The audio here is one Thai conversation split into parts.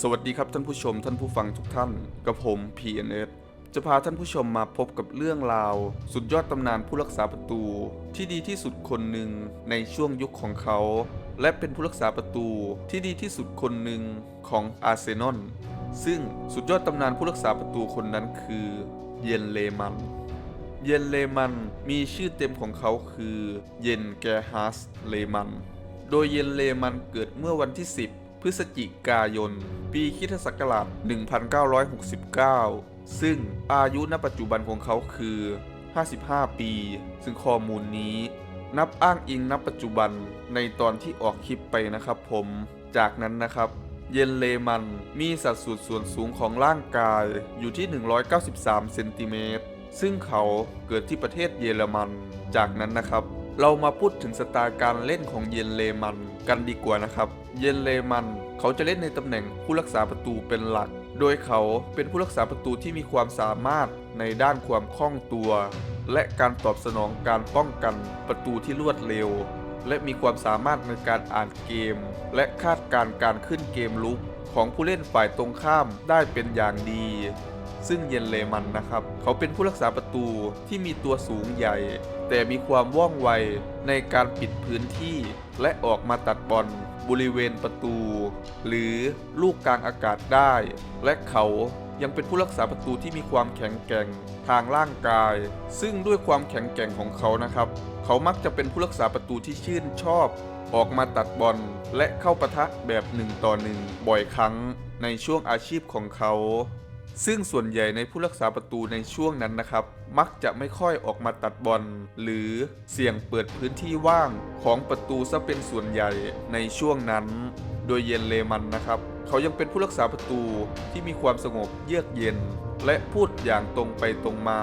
สวัสดีครับท่านผู้ชมท่านผู้ฟังทุกท่าน กับผม PNS จะพาท่านผู้ชมมาพบกับเรื่องราว สุดยอดตำนานผู้รักษาประตู ที่ดีที่สุดคนหนึ่งในช่วงยุคของเขา และเป็นผู้รักษาประตูที่ดีที่สุดคนหนึ่งของอาร์เซนอลซึ่งสุดยอดตำนานผู้รักษาประตูคนนั้นคือ เยนเลมัน เยนเลมันมีชื่อเต็มของเขาคือ เยนแกฮาสเลมัน โดยเยนเลมันเกิดเมื่อวันที่ 10 พฤศจิกายน ปีคริสตศักราช1969 ซึ่งอายุณปัจจุบันของเขาคือ 55 ปี ซึ่งข้อมูลนี้นับอ้างอิงณปัจจุบันในตอนที่ออกคลิปไปนะครับผม จากนั้นนะครับ เยนเลมันมีสัดส่วนส่วนสูงของร่างกายอยู่ที่ 193 เซนติเมตร ซึ่งเขาเกิดที่ประเทศเยอรมัน จากนั้นนะครับ เรามาพูดถึงสไตล์การเล่นของเยนเลมันกันดีกว่านะครับ เยนเลมันเขาจะเล่นในตำแหน่งผู้รักษาประตูเป็นหลัก โดยเขาเป็นผู้รักษาประตูที่มีความสามารถในด้านความคล่องตัว และการตอบสนองการป้องกันประตูที่รวดเร็ว และมีความสามารถในการอ่านเกม และคาดการณ์การขึ้นเกมลุกของผู้เล่นฝ่ายตรงข้ามได้เป็นอย่างดี ซึ่งเยนเลมันนะครับ เขาเป็นผู้รักษาประตูที่มีตัวสูงใหญ่ แต่มีความว่องไวในการปิดพื้นที่ และออกมาตัดบอลบริเวณประตู หรือลูกกลางอากาศได้ และเขายังเป็นผู้รักษาประตูที่มีความแข็งแกร่งทางร่างกาย ซึ่งด้วยความแข็งแกร่งของเขานะครับ เขามักจะเป็นผู้รักษาประตูที่ชื่นชอบ ออกมาตัดบอลและเข้าปะทะแบบหนึ่งต่อหนึ่งบ่อยครั้งในช่วงอาชีพของเขา ซึ่งส่วนใหญ่ในผู้รักษาประตูในช่วงนั้นนะครับ มักจะไม่ค่อยออกมาตัดบอล หรือเสี่ยงเปิดพื้นที่ว่างของประตูซะเป็นส่วนใหญ่ในช่วงนั้น โดยเยนเลมันนะครับ เขายังเป็นผู้รักษาประตูที่มีความสงบเยือกเย็น และพูดอย่างตรงไปตรงมา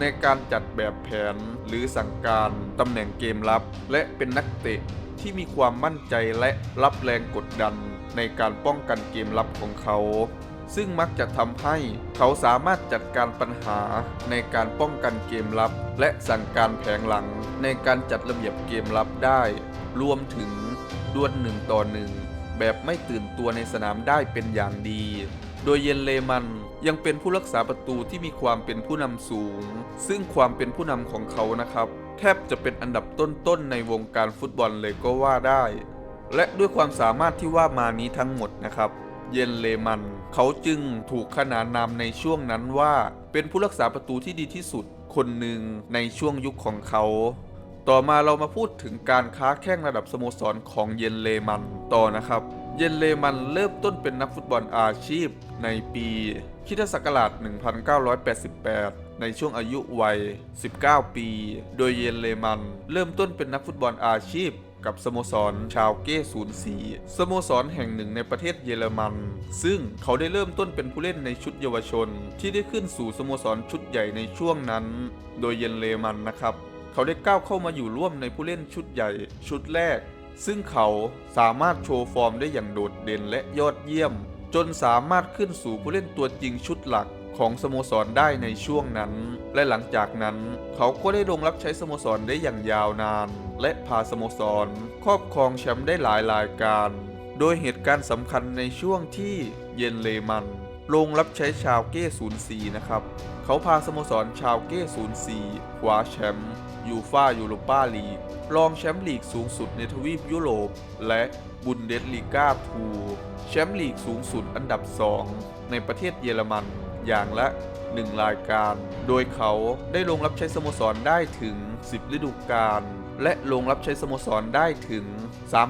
ในการจัดแบบแผนหรือสั่งการตำแหน่งเกมรับ และเป็นนักเตะที่มีความมั่นใจและรับแรงกดดันในการป้องกันเกมรับของเขา ซึ่งมักจะทำให้เขาสามารถจัดการปัญหาในการป้องกันเกมรับ และสั่งการแผงหลังในการจัดระเบียบเกมรับได้ รวมถึงดวลหนึ่งต่อหนึ่งแบบไม่ตื่นตัวในสนามได้เป็นอย่างดี โดยเยนเลมันยังเป็นผู้รักษาประตูที่มีความเป็นผู้นำสูง ซึ่งความเป็นผู้นำของเขานะครับ แทบจะเป็นอันดับต้นๆในวงการฟุตบอลเลยก็ว่าได้ และด้วยความสามารถที่ว่ามานี้ทั้งหมดนะครับ เยนเลมัน เขาจึงถูกขนานนามในช่วงนั้นว่า เป็นผู้รักษาประตูที่ดีที่สุดคนหนึ่งในช่วงยุคของเขา ต่อมาเรามาพูดถึงการค้าแข่งระดับสโมสรของเยนเลมันต่อนะครับ เยนเลมันเริ่มต้นเป็นนักฟุตบอลอาชีพในปีคริสตศักราช 1988 ในช่วงอายุวัย 19 ปี โดยเยนเลมัน เริ่มต้นเป็นนักฟุตบอลอาชีพ กับสโมสรชาวเก้04สโมสรแห่งหนึ่งในประเทศเยอรมัน ซึ่งเขาได้เริ่มต้นเป็นผู้เล่นในชุดเยาวชน ที่ได้ขึ้นสู่สโมสรชุดใหญ่ในช่วงนั้น โดยเยนเลมันนะครับ เขาได้ก้าวเข้ามาอยู่ร่วมในผู้เล่นชุดใหญ่ชุดแรก ซึ่งเขาสามารถโชว์ฟอร์มได้อย่างโดดเด่นและยอดเยี่ยม จนสามารถขึ้นสู่ผู้เล่นตัวจริงชุดหลัก ของสโมสรได้ในช่วงนั้น และหลังจากนั้น เขาก็ได้ลงรับใช้สโมสรได้อย่างยาวนาน และพาสโมสร ครอบครองแชมป์ได้หลายรายการ โดยเหตุการณ์สำคัญในช่วงที่เยนเลมันลงรับใช้ชาวเก้04นะครับ เขาพาสโมสรชาวเก้04คว้าแชมป์ยูฟายูโรปาลีก รองแชมป์ลีกสูงสุดในทวีปยุโรป และบุนเดสลีกาทู แชมป์ลีกสูงสุดอันดับ 2 ในประเทศเยอรมัน อย่างละ 1 รายการ โดยเขาได้ลงรับใช้สโมสรได้ถึง 10 ฤดูกาลและลงรับใช้สโมสรได้ถึง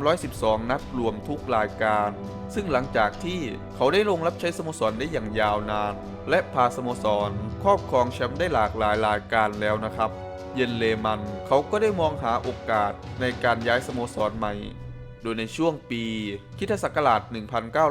312 นัดรวมทุกรายการ ซึ่งหลังจากที่เขาได้ลงรับใช้สโมสรได้อย่างยาวนาน และพาสโมสร ครอบครองแชมป์ได้หลากหลายรายการแล้วนะครับ เยนเลมันเขาก็ได้มองหาโอกาสในการย้ายสโมสรใหม่ โดยในช่วงปีคริสตศักราช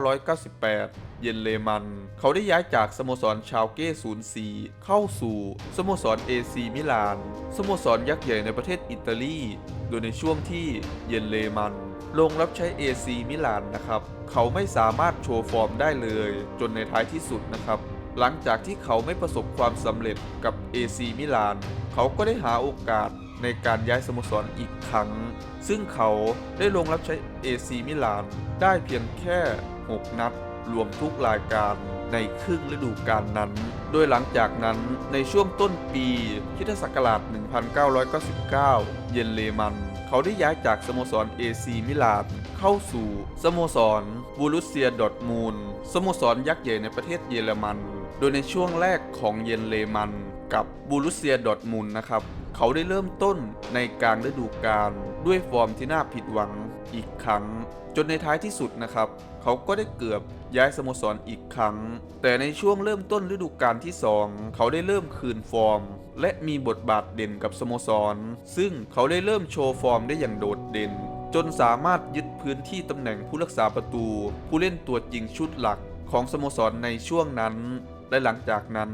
1998 เยนเลมัน เขาได้ย้ายจากสโมสรชาวเก้04เข้าสู่สโมสรเอซีมิลาน สโมสรยักษ์ใหญ่ในประเทศอิตาลี โดยในช่วงที่เยนเลมันลงรับใช้เอซีมิลานนะครับ เขาไม่สามารถโชว์ฟอร์มได้เลย จนในท้ายที่สุดนะครับ หลังจากที่เขาไม่ประสบความสำเร็จกับ AC มิลาน เขาก็ได้หาโอกาสในการย้ายสโมสรอีกครั้ง ซึ่งเขาได้ลงรับใช้ AC มิลานได้เพียงแค่ 6 นัด รวมทุกรายการในครึ่งฤดูกาลนั้น โดยหลังจากนั้นในช่วงต้นปีคิศักราช 1999 เยนเลมัน เขาได้ย้ายจากสโมสรเอซีมิลานเข้าสู่สโมสรบูรุเซียดอทมูลสโมสรยักษ์ใหญ่ในประเทศเยอรมัน โดยในช่วงแรกของเยนเลมันกับบูรุเซียดอทมูลนะครับ เขาได้เริ่มต้นในกลางฤดูกาลด้วยฟอร์มที่น่าผิดหวังอีกครั้ง จนในท้ายที่สุดนะครับ เขาก็ได้เกือบย้ายสโมสรอีกครั้ง แต่ในช่วงเริ่มต้นฤดูกาลที่ 2 เขาได้เริ่มคืนฟอร์ม และมีบทบาทเด่นกับสโมสร ซึ่งเขาได้เริ่มโชว์ฟอร์มได้อย่างโดดเด่น จนสามารถยึดพื้นที่ตำแหน่งผู้รักษาประตู ผู้เล่นตัวจริงชุดหลักของสโมสรในช่วงนั้น และหลังจากนั้น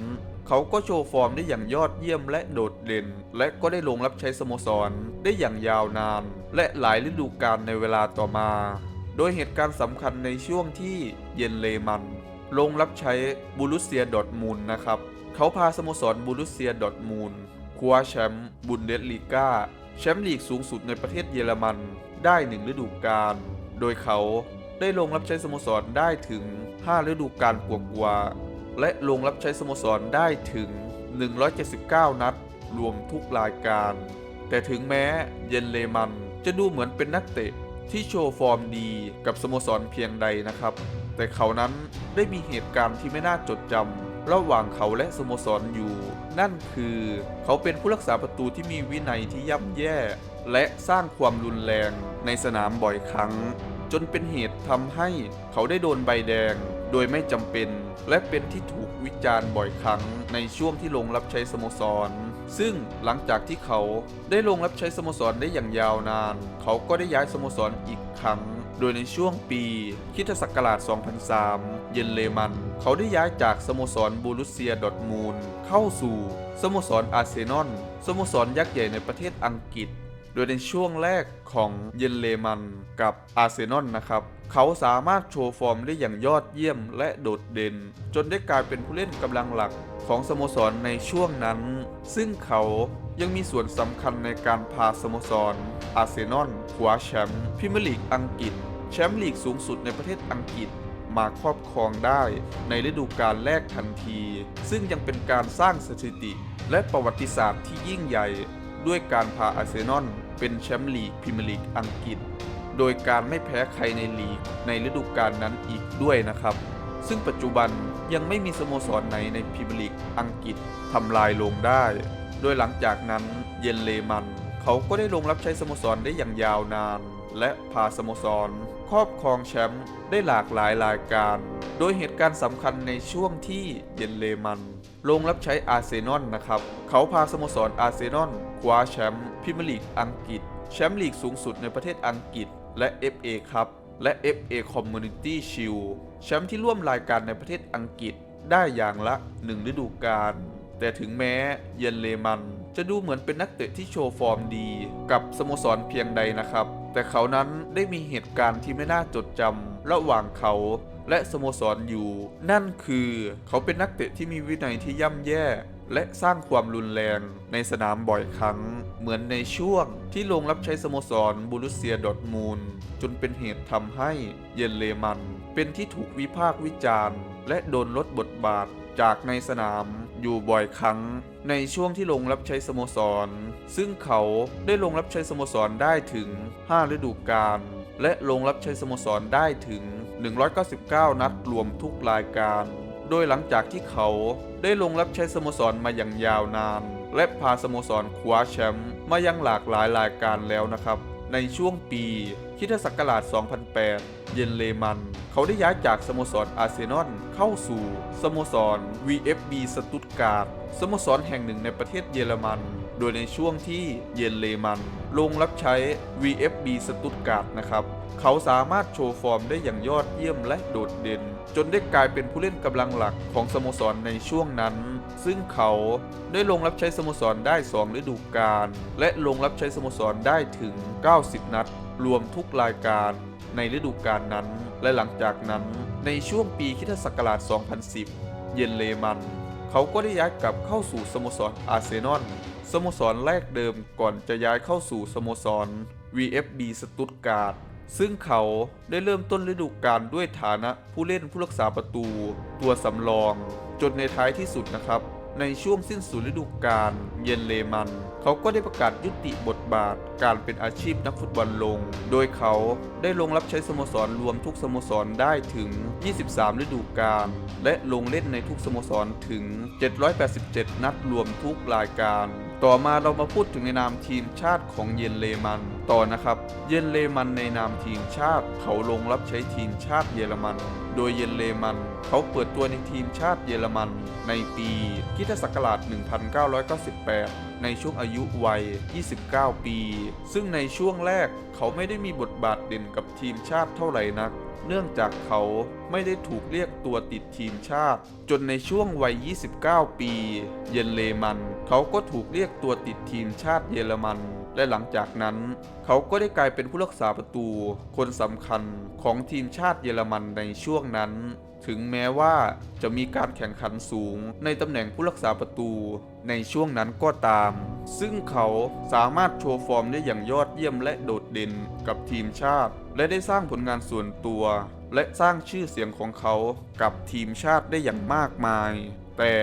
เขาก็โชว์ฟอร์มได้อย่างยอดเยี่ยมและโดดเด่น และก็ได้ลงรับใช้สโมสร ได้อย่างยาวนาน และหลายฤดูกาลในเวลาต่อมา โดยเหตุการณ์สำคัญในช่วงที่เยนเลมัน ลงรับใช้บูรุสเซียดอทมูลนะครับ เขาพาสโมสรบูรุสเซียดอทมูลคว้าแชมป์บุนเดสลีกาแชมป์ลีกสูงสุดในประเทศเยอรมันได้หนึ่งฤดูกาลโดยเขาได้ลงรับใช้สโมสรได้ถึง 5 ฤดูกาลกว่าๆและลงรับใช้สโมสรได้ถึง 179 นัด รวมทุกรายการ แต่ถึงแม้เยนเลมันจะดูเหมือนเป็นนักเตะ ที่โชว์ฟอร์มดีกับสโมสรเพียงใดนะครับ แต่เขานั้นได้มีเหตุการณ์ที่ไม่น่าจดจำระหว่างเขาและสโมสรอยู่ นั่นคือเขาเป็นผู้รักษาประตูที่มีวินัยที่ย่ำแย่ และสร้างความรุนแรงในสนามบ่อยครั้ง จนเป็นเหตุทำให้เขาได้โดนใบแดงโดยไม่จำเป็น และเป็นที่ถูกวิจารณ์บ่อยครั้งในช่วงที่ลงรับใช้สโมสร ซึ่งหลังจากที่เขาได้ลงรับใช้สโมสรได้อย่างยาวนาน เขาก็ได้ย้ายสโมสรอีกครั้ง โดยในช่วงปีคริสตศักราช 2003 เยนเลมัน เขาได้ย้ายจากสโมสรบูรุสเซียดอทมูลเข้าสู่สโมสรอาร์เซนอลสโมสรยักษ์ใหญ่ในประเทศอังกฤษ โดยในช่วงแรกของเยนเลมันกับอาร์เซนอลนะครับ เขาสามารถโชว์ฟอร์มได้อย่างยอดเยี่ยมและโดดเด่น จนได้กลายเป็นผู้เล่นกำลังหลักของสโมสรในช่วงนั้น ซึ่งเขายังมีส่วนสำคัญในการพาสโมสรอาร์เซนอลคว้าแชมป์พรีเมียร์ลีกอังกฤษ แชมป์ลีกสูงสุดในประเทศอังกฤษมาครอบครองได้ในฤดูกาลแรกทันที ซึ่งยังเป็นการสร้างสถิติและประวัติศาสตร์ที่ยิ่งใหญ่ ด้วยการพาอาร์เซนอลเป็นแชมป์ลีกพรีเมียร์ลีกอังกฤษ โดยการไม่แพ้ใครในลีกในฤดูกาลนั้นอีกด้วยนะครับ ซึ่งปัจจุบันยังไม่มีสโมสรไหนในพรีเมียร์ลีกอังกฤษทำลายลงได้ โดยหลังจากนั้นเยนเลมัน เขาก็ได้ลงรับใช้สโมสรได้อย่างยาวนาน และพาสโมสร ครอบครองแชมป์ได้หลากหลายรายการ โดยเหตุการณ์สำคัญในช่วงที่เยนเลมันลงรับใช้อาร์เซนอลนะครับ เขาพาสโมสรอาร์เซนอลคว้าแชมป์พรีเมียร์ลีกอังกฤษ แชมป์ลีกสูงสุดในประเทศอังกฤษ และ FA ครับ และ FA Community Shield แชมป์ที่ร่วมรายการในประเทศอังกฤษได้อย่างละ 1 ฤดูกาลแต่ถึงแม้เยนเลมัน จะดูเหมือนเป็นนักเตะที่โชว์ฟอร์มดี กับสโมสรเพียงใดนะครับ แต่เขานั้นได้มีเหตุการณ์ที่ไม่น่าจดจำระหว่างเขาและสโมสรอยู่ นั่นคือเขาเป็นนักเตะที่มีวินัยที่ย่ำแย่ และสร้างความรุนแรงในสนามบ่อยครั้ง เหมือนในช่วงที่ลงรับใช้สโมสรบูรุเซียดอทมูล จนเป็นเหตุทำให้เยนเลมัน เป็นที่ถูกวิพากษ์วิจารณ์ และโดนลดบทบาท จากในสนามอยู่บ่อยครั้งในช่วงที่ลงรับใช้สโมสร ซึ่งเขาได้ลงรับใช้สโมสรได้ถึง 5 ฤดูกาลและลงรับใช้สโมสรได้ถึง 199 นัดรวมทุกรายการ โดยหลังจากที่เขาได้ลงรับใช้สโมสรมาอย่างยาวนาน และพาสโมสรคว้าแชมป์มายังหลากหลายรายการแล้วนะครับ ในช่วงปีคิทศักราช 2008 เยนเลมัน เขาได้ย้ายจากสโมสรอาร์เซนอลเข้าสู่สโมสร VFB สตุตการ์ดสโมสรแห่งหนึ่งในประเทศเยอรมัน โดยในช่วงที่เยนเลมันลงรับใช้ VFB สตุตการ์ดนะครับ เขาสามารถโชว์ฟอร์มได้อย่างยอดเยี่ยมและโดดเด่น จนได้กลายเป็นผู้เล่นกำลังหลักของสโมสรในช่วงนั้น ซึ่งเขาได้ลงรับใช้สโมสรได้ 2 ฤดูกาลและลงรับใช้สโมสรได้ถึง 90 นัด รวมทุกรายการในฤดูกาลนั้น และหลังจากนั้นในช่วงปีคริสตศักราช 2010 เยนเลมัน เขาก็ได้ย้ายกลับเข้าสู่สโมสรอาร์เซนอล สโมสรแรกเดิมก่อนจะย้ายเข้าสู่สโมสร VFB สตุตการ์ดซึ่งเขาได้เริ่มต้นฤดูกาลด้วยฐานะผู้เล่นผู้รักษาประตู ตัวสำรอง จนในท้ายที่สุดนะครับ ในช่วงสิ้นสุดฤดูกาลเยนเลมัน เขาก็ได้ประกาศยุติบทบาท การเป็นอาชีพนักฟุตบอลลง โดยเขาได้ลงรับใช้สโมสรรวมทุกสโมสรได้ถึง 23 ฤดูกาลและลงเล่นในทุกสโมสรถึง 787 นัดรวมทุกรายการ ต่อมาเรามาพูดถึงในนามทีมชาติของเยนเลมันต่อนะครับ เยนเลมันในนามทีมชาติ เขาลงรับใช้ทีมชาติเยอรมัน โดยเยนเลมัน เขาเปิดตัวในทีมชาติเยอรมัน ในปีคริสตศักราช 1998 ในช่วงอายุวัย 29 ปี ซึ่งในช่วงแรกเขาไม่ได้มีบทบาทเด่นกับทีมชาติเท่าไหร่นัก เนื่องจากเขาไม่ได้ถูกเรียกตัวติดทีมชาติ จนในช่วงวัย 29 ปี เยนเลมัน เขาก็ถูกเรียกตัวติดทีมชาติเยอรมัน และหลังจากนั้น เขาก็ได้กลายเป็นผู้รักษาประตู คนสำคัญของทีมชาติเยอรมันในช่วงนั้น ถึงแม้ว่าจะมีการแข่งขันสูงในตำแหน่งผู้รักษาประตูในช่วงนั้นก็ตาม ซึ่งเขาสามารถโชว์ฟอร์มได้อย่างยอดเยี่ยมและโดดเด่นกับทีมชาติ และได้สร้างผลงานส่วนตัว และสร้างชื่อเสียงของเขากับทีมชาติได้อย่างมากมาย แต่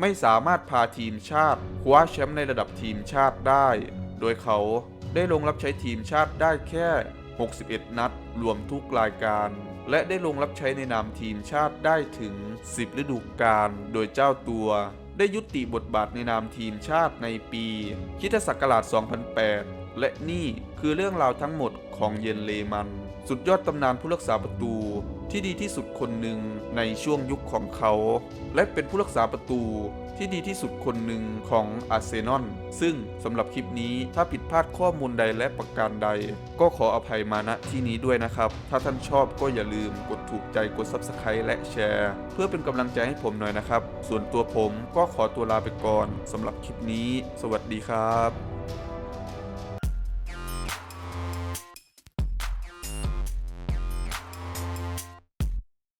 ไม่สามารถพาทีมชาติคว้าแชมป์ในระดับทีมชาติได้ โดยเขาได้ลงรับใช้ทีมชาติได้แค่ 61 นัด รวมทุกรายการ และได้ลงรับใช้ในนามทีมชาติได้ถึง 10 ฤดูกาลโดยเจ้าตัว ได้ยุติบทบาทในนามทีมชาติในปีคริสตศักราช 2008 และนี่คือเรื่องราวทั้งหมดของเยนเลมัน สุดยอดตำนานผู้รักษาประตูที่ดีที่สุดคนหนึ่งในช่วงยุคของเขา และเป็นผู้รักษาประตูที่ดีที่สุดคนหนึ่งของอาร์เซนอลซึ่งสำหรับคลิปนี้ถ้าผิดพลาดข้อมูลใดและประการใด ก็ขออภัยมาณที่นี้ด้วยนะครับ ถ้าท่านชอบก็อย่าลืมกดถูกใจกด Subscribe และแชร์ เพื่อเป็นกำลังใจให้ผมหน่อยนะครับ ส่วนตัวผมก็ขอตัวลาไปก่อนสำหรับคลิปนี้ สวัสดีครับ